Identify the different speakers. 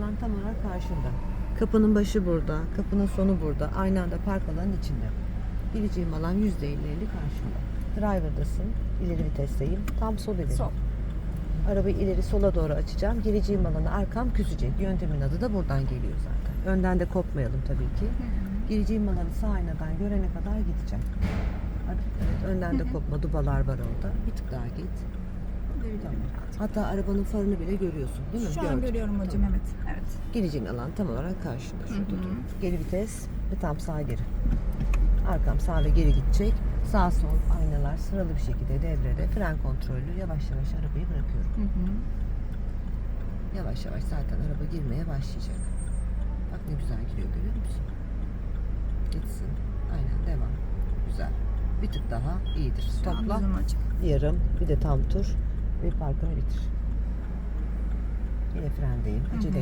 Speaker 1: alan tam olarak karşında. Kapının başı burada, kapının sonu burada. Aynı anda park alanın içinde. Gireceğim alan %50-50 karşında. Driver'dasın, ileri vitesteyim. Tam sol ileri.
Speaker 2: Sol.
Speaker 1: Arabayı ileri sola doğru açacağım. Gireceğim alanı arkam küsecek. Yöntemin adı da buradan geliyor zaten. Önden de kopmayalım tabii ki. Gireceğim alanı sağ aynadan görene kadar gideceğim. Evet, önden de kopma. Dubalar var orada. Bir tık daha git. Tamam. Hatta arabanın farını bile görüyorsun değil mi?
Speaker 2: Şu an
Speaker 1: Gördüm.
Speaker 2: görüyorum hocam evet. Evet.
Speaker 1: Gireceğin alan tam olarak karşında. Şurada
Speaker 2: Hı hı.
Speaker 1: dur. Geri vites ve tam sağ geri. Arkam sağ ve geri gidecek. Sağ sol aynalar sıralı bir şekilde devrede. Fren kontrollü. Yavaş yavaş arabayı bırakıyorum.
Speaker 2: Hı hı.
Speaker 1: Yavaş yavaş zaten araba girmeye başlayacak. Bak ne güzel giriyor görüyor musun? Gitsin. Aynen devam. Güzel. Bir tık daha iyidir.
Speaker 2: Şu
Speaker 1: Topla. Yarım. Bir de tam tur. Ve parkını bitir. Yine frendeyim. Acele.